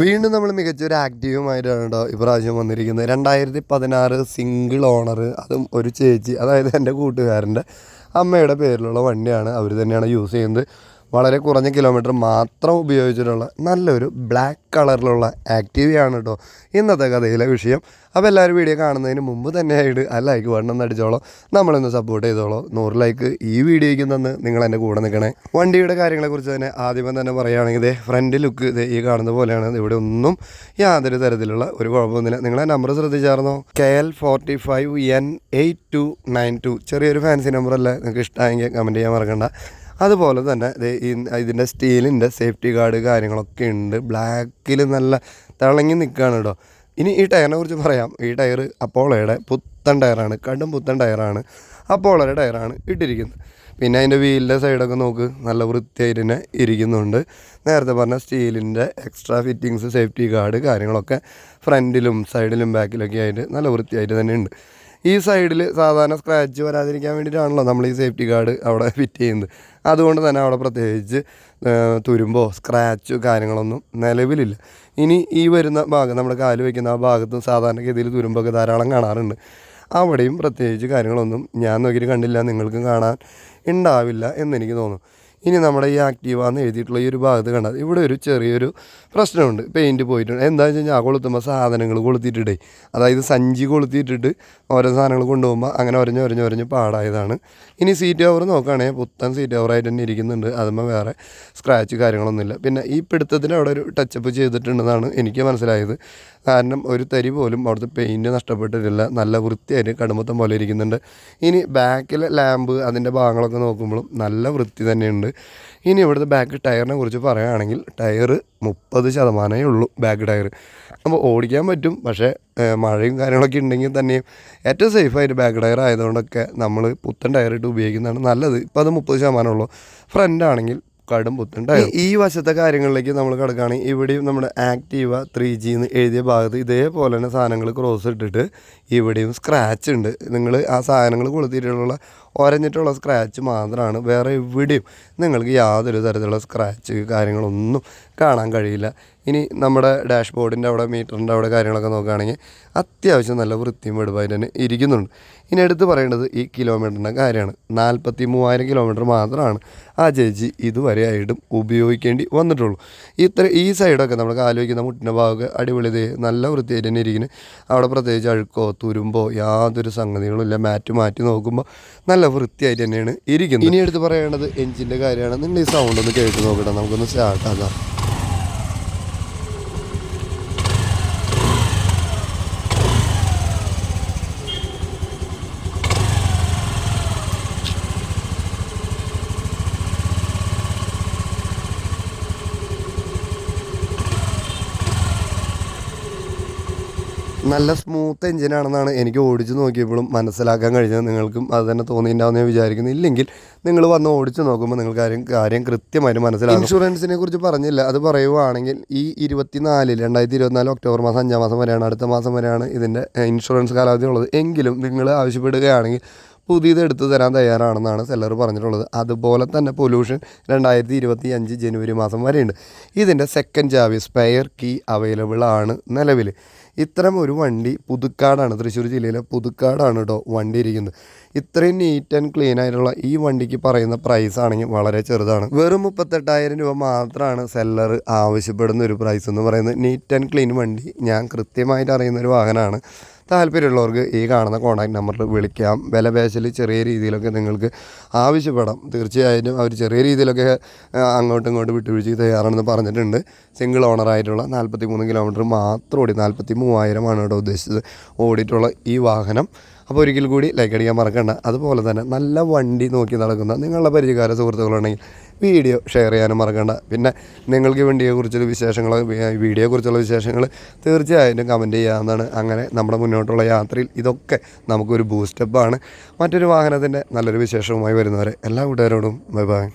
വീണ്ടും നമ്മൾ മികച്ചൊരു ആക്റ്റീവുമായിട്ടാണ് കേട്ടോ ഇപ്രാവശ്യം വന്നിരിക്കുന്നത്. രണ്ടായിരത്തി പതിനാറ് സിംഗിൾ ഓണർ അതും ഒരു ചേച്ചി അതായത് എന്റെ കൂട്ടുകാരന്റെ അമ്മയുടെ പേരിലുള്ള വണ്ടിയാണ് അവർ തന്നെയാണ് യൂസ് ചെയ്യുന്നത്. വളരെ കുറഞ്ഞ കിലോമീറ്റർ മാത്രം ഉപയോഗിച്ചിട്ടുള്ള നല്ലൊരു ബ്ലാക്ക് കളറിലുള്ള ആക്റ്റീവയാണ് കേട്ടോ ഇന്നത്തെ കഥയിലെ വിഷയം. അപ്പോൾ എല്ലാവരും വീഡിയോ കാണുന്നതിന് മുമ്പ് തന്നെയായിട്ട് ആ ലൈക്ക് വണ്ണം അടിച്ചോളോ. നമ്മളൊന്ന് സപ്പോർട്ട് ചെയ്തോളോ. നൂറ് ലൈക്ക് ഈ വീഡിയോയ്ക്ക് തന്ന് നിങ്ങൾ എന്റെ കൂടെ നിൽക്കണേ. വണ്ടിയുടെ കാര്യങ്ങളെക്കുറിച്ച് തന്നെ ആദ്യമേ തന്നെ പറയുകയാണെങ്കിൽ ഇതേ ഫ്രണ്ട് ലുക്ക് ഇത് ഈ കാണുന്ന പോലെയാണ്. ഇവിടെ ഒന്നും യാതൊരു തരത്തിലുള്ള ഒരു കുഴപ്പമൊന്നുമില്ല. നിങ്ങളെ number ശ്രദ്ധിച്ചായിരുന്നോ? K L forty five N eight two nine two ചെറിയൊരു ഫാൻസി നമ്പറല്ലേ നിങ്ങൾക്ക് ഇഷ്ടമായെങ്കിൽ കമന്റ് ചെയ്യാൻ മറക്കണ്ട. അതുപോലെ തന്നെ ഇതിന്റെ സ്റ്റീലിന്റെ സേഫ്റ്റി ഗാർഡ് കാര്യങ്ങളൊക്കെ ഉണ്ട്. ബ്ലാക്കിൽ നല്ല തിളങ്ങി നിൽക്കുകയാണ് കേട്ടോ. ഇനി ഈ ടയറിനെ കുറിച്ച് പറയാം. ഈ ടയർ അപ്പോളയുടെ പുത്തൻ ടയറാണ്. കടും പുത്തൻ ടയറാണ്. അപ്പോളയുടെ ടയറാണ് ഇട്ടിരിക്കുന്നത്. പിന്നെ അതിന്റെ വീലിന്റെ സൈഡൊക്കെ നോക്ക്. നല്ല വൃത്തിയായിട്ട് തന്നെ ഇരിക്കുന്നുണ്ട്. നേരത്തെ പറഞ്ഞ സ്റ്റീലിന്റെ എക്സ്ട്രാ ഫിറ്റിങ്സ് സേഫ്റ്റി ഗാർഡ് കാര്യങ്ങളൊക്കെ ഫ്രണ്ടിലും സൈഡിലും ബാക്കിലൊക്കെ ആയിട്ട് നല്ല വൃത്തിയായിട്ട് തന്നെ ഉണ്ട്. ഈ സൈഡിൽ സാധാരണ സ്ക്രാച്ച് വരാതിരിക്കാൻ വേണ്ടിയിട്ടാണല്ലോ നമ്മൾ ഈ സേഫ്റ്റി ഗാർഡ് അവിടെ ഫിറ്റ് ചെയ്യുന്നത്. അതുകൊണ്ട് തന്നെ അവിടെ പ്രത്യേകിച്ച് തുരുമ്പോ സ്ക്രാച്ച് കാര്യങ്ങളൊന്നും നിലവിലില്ല. ഇനി ഈ വരുന്ന ഭാഗം നമ്മുടെ കാൽ വയ്ക്കുന്ന ആ ഭാഗത്തും സാധാരണഗതിയിൽ തുരുമ്പൊക്കെ ധാരാളം കാണാറുണ്ട്. അവിടെയും പ്രത്യേകിച്ച് കാര്യങ്ങളൊന്നും ഞാൻ നോക്കിയിട്ട് കണ്ടില്ല. നിങ്ങൾക്കും കാണാൻ ഉണ്ടാവില്ല എന്നെനിക്ക് തോന്നുന്നു. ഇനി നമ്മുടെ ഈ ആക്റ്റീവ എന്ന് എഴുതിയിട്ടുള്ള ഈ ഒരു ഭാഗത്ത് കണ്ടത് ഇവിടെ ഒരു ചെറിയൊരു പ്രശ്നമുണ്ട്. പെയിന്റ് പോയിട്ടുണ്ട്. എന്താണെന്ന് വെച്ച് കഴിഞ്ഞാൽ കൊളുത്തുമ്പോൾ സാധനങ്ങൾ കൊളുത്തിയിട്ടിട്ടേ അതായത് സഞ്ചി കൊളുത്തിയിട്ടിട്ട് ഓരോ സാധനങ്ങൾ കൊണ്ടുപോകുമ്പോൾ അങ്ങനെ ഒരഞ്ഞ് ഒരഞ്ഞ് ഒരഞ്ഞ് പാടായതാണ്. ഇനി സീറ്റ് ഓവർ നോക്കുകയാണെങ്കിൽ പുത്തൻ സീറ്റ് കവറായിട്ട് തന്നെ ഇരിക്കുന്നുണ്ട്. അതുമ്പോൾ വേറെ സ്ക്രാച്ച് കാര്യങ്ങളൊന്നുമില്ല. പിന്നെ ഈ പിടുത്തത്തിന് അവിടെ ഒരു ടച്ചപ്പ് ചെയ്തിട്ടുണ്ടെന്നാണ് എനിക്ക് മനസ്സിലായത്. കാരണം ഒരു തരി പോലും അവിടുത്തെ പെയിന്റ് നഷ്ടപ്പെട്ടിട്ടില്ല. നല്ല വൃത്തിയായിട്ട് കടുമ്പത്തം പോലെ ഇരിക്കുന്നുണ്ട്. ഇനി ബാക്കിലെ ലാമ്പ് അതിന്റെ ഭാഗങ്ങളൊക്കെ നോക്കുമ്പോഴും നല്ല വൃത്തി തന്നെയുണ്ട്. ഇനി ഇവിടുത്തെ ബാക്ക് ടയറിനെ കുറിച്ച് പറയുകയാണെങ്കിൽ ടയർ മുപ്പത് ശതമാനമേ ഉള്ളൂ ബാക്ക് ടയർ അപ്പോൾ ഓടിക്കാൻ പറ്റും. പക്ഷേ മഴയും കാര്യങ്ങളൊക്കെ ഉണ്ടെങ്കിൽ തന്നെയും ഏറ്റവും സേഫായിട്ട് ബാക്ക് ടയർ ആയതുകൊണ്ടൊക്കെ നമ്മൾ പുത്തൻ ടയർ ഇട്ട് ഉപയോഗിക്കുന്നതാണ് നല്ലത്. ഇപ്പോൾ അത് മുപ്പത് ശതമാനമുള്ളൂ ഫ്രണ്ട് ആണെങ്കിൽ കടും പുത്തുണ്ടായിരുന്നു ഈ വശത്തെ കാര്യങ്ങളിലേക്ക് നമ്മൾ കിടക്കുകയാണെങ്കിൽ ഇവിടെയും നമ്മുടെ ആക്റ്റീവ ത്രീ ജി എന്ന് എഴുതിയ ഭാഗത്ത് ഇതേപോലെ തന്നെ സാധനങ്ങൾ ക്രോസ് ഇട്ടിട്ട് ഇവിടെയും സ്ക്രാച്ച് ഉണ്ട്. നിങ്ങൾ ആ സാധനങ്ങൾ കൊളുത്തിയിട്ടുള്ള ഒരഞ്ഞിട്ടുള്ള സ്ക്രാച്ച് മാത്രമാണ് വേറെ എവിടെയും നിങ്ങൾക്ക് യാതൊരു തരത്തിലുള്ള സ്ക്രാച്ച് കാര്യങ്ങളൊന്നും കാണാൻ കഴിയില്ല. ഇനി നമ്മുടെ ഡാഷ് ബോർഡിന്റെ അവിടെ മീറ്ററിന്റെ അവിടെ കാര്യങ്ങളൊക്കെ നോക്കുകയാണെങ്കിൽ അത്യാവശ്യം നല്ല വൃത്തിയും വെടുപ്പായിട്ട് തന്നെ ഇരിക്കുന്നുണ്ട്. ഇനി എടുത്ത് പറയേണ്ടത് ഈ കിലോമീറ്ററിന്റെ കാര്യമാണ്. നാൽപ്പത്തി മൂവായിരം കിലോമീറ്റർ മാത്രമാണ് ആ ചേച്ചി ഇതുവരെയായിട്ടും ഉപയോഗിക്കേണ്ടി വന്നിട്ടുള്ളൂ. ഇത്ര ഈ സൈഡൊക്കെ നമ്മൾ കാലുവയ്ക്കുന്ന മുട്ടിന്റെ ഭാഗമൊക്കെ അടിപൊളി നല്ല വൃത്തിയായിട്ട് തന്നെ ഇരിക്കുന്നു. അവിടെ പ്രത്യേകിച്ച് അഴുക്കോ തുരുമ്പോ യാതൊരു സംഗതികളും ഇല്ല. മാറ്റ് മാറ്റി നോക്കുമ്പോൾ നല്ല വൃത്തിയായിട്ട് തന്നെയാണ് ഇരിക്കുന്നത്. ഇനി എടുത്ത് പറയേണ്ടത് എഞ്ചിന്റെ കാര്യമാണ്. നിങ്ങൾ ഈ സൗണ്ട് ഒന്ന് കേട്ട് നോക്കട്ടെ. നമുക്കൊന്ന് സ്റ്റാർട്ട് സ്റ്റാർട്ടാക്കാം നല്ല സ്മൂത്ത് എഞ്ചിനാണെന്നാണ് എനിക്ക് ഓടിച്ച് നോക്കിയപ്പോഴും മനസ്സിലാക്കാൻ കഴിഞ്ഞത്. നിങ്ങൾക്കും അത് തന്നെ തോന്നിയിട്ടുണ്ടാവുന്ന ഞാൻ വിചാരിക്കുന്നു. ഇല്ലെങ്കിൽ നിങ്ങൾ വന്ന് ഓടിച്ച് നോക്കുമ്പോൾ നിങ്ങൾ കാര്യം കാര്യം കൃത്യമായിട്ട് മനസ്സിലാകും. ഇൻഷുറൻസിനെ കുറിച്ച് പറഞ്ഞില്ല. അത് പറയുവാണെങ്കിൽ ഈ ഇരുപത്തിനാലിൽ രണ്ടായിരത്തി ഇരുപത്തിനാല് ഒക്ടോബർ മാസം അഞ്ചാം മാസം വരെയാണ് അടുത്ത മാസം വരെയാണ് ഇതിന്റെ ഇൻഷുറൻസ് കാലാവധി ഉള്ളത്. എങ്കിലും നിങ്ങൾ ആവശ്യപ്പെടുകയാണെങ്കിൽ പുതിയത് എടുത്തു തരാൻ തയ്യാറാണെന്നാണ് സെല്ലർ പറഞ്ഞിട്ടുള്ളത്. അതുപോലെ തന്നെ പൊല്യൂഷൻ രണ്ടായിരത്തി ഇരുപത്തി അഞ്ച് ജനുവരി മാസം വരെയുണ്ട്. ഇതിന്റെ സെക്കൻഡ് ചാവി സ്പെയർ കീ അവൈലബിൾ ആണ് നിലവിൽ. ഇത്തരം ഒരു വണ്ടി പുതുക്കാടാണ് തൃശ്ശൂർ ജില്ലയിലെ പുതുക്കാടാണ് കേട്ടോ വണ്ടി ഇരിക്കുന്നത്. ഇത്രയും നീറ്റ് ആൻഡ് ക്ലീൻ ആയിട്ടുള്ള ഈ വണ്ടിക്ക് പറയുന്ന പ്രൈസ് ആണെങ്കിൽ വളരെ ചെറുതാണ്. വെറും മുപ്പത്തെട്ടായിരം രൂപ മാത്രമാണ് സെല്ലർ ആവശ്യപ്പെടുന്ന ഒരു പ്രൈസ് എന്ന് പറയുന്നത്. നീറ്റ് ആൻഡ് ക്ലീൻ വണ്ടി ഞാൻ കൃത്യമായിട്ട് അറിയുന്ന ഒരു വാഹനമാണ്. താല്പര്യമുള്ളവർക്ക് ഈ കാണുന്ന കോൺടാക്ട് നമ്പറിൽ വിളിക്കാം. വില പേശൽ ചെറിയ രീതിയിലൊക്കെ നിങ്ങൾക്ക് ആവശ്യപ്പെടാം. തീർച്ചയായിട്ടും അവർ ചെറിയ രീതിയിലൊക്കെ അങ്ങോട്ടും ഇങ്ങോട്ടും വിട്ടുവീഴ്ച തയ്യാറാണെന്ന് പറഞ്ഞിട്ടുണ്ട്. സിംഗിൾ ഓണറായിട്ടുള്ള നാൽപ്പത്തി മൂന്ന് കിലോമീറ്റർ മാത്രം ഓടി നാൽപ്പത്തി മൂവായിരമാണ് കേട്ടോ ഉദ്ദേശിച്ചത്. ഓടിയിട്ടുള്ള ഈ വാഹനം അപ്പോൾ ഒരിക്കൽ കൂടി ലൈക്ക് അടിക്കാൻ മറക്കണ്ട. അതുപോലെ തന്നെ നല്ല വണ്ടി നോക്കി നടക്കുന്ന നിങ്ങളുടെ പരിചയക്കാര സുഹൃത്തുക്കളുണ്ടെങ്കിൽ വീഡിയോ ഷെയർ ചെയ്യാനും മറക്കണ്ട. പിന്നെ നിങ്ങൾക്ക് വണ്ടിയെക്കുറിച്ചുള്ള വിശേഷങ്ങൾ വീഡിയോയെക്കുറിച്ചുള്ള വിശേഷങ്ങൾ തീർച്ചയായിട്ടും കമന്റ് ചെയ്യാവുന്നതാണ്. അങ്ങനെ നമ്മുടെ മുന്നോട്ടുള്ള യാത്രയിൽ ഇതൊക്കെ നമുക്കൊരു ബൂസ്റ്റപ്പാണ് മറ്റൊരു വാഹനത്തിന്റെ നല്ലൊരു വിശേഷവുമായി വരുന്നവരെ എല്ലാ കൂട്ടുകാരോടും ബൈ ബൈ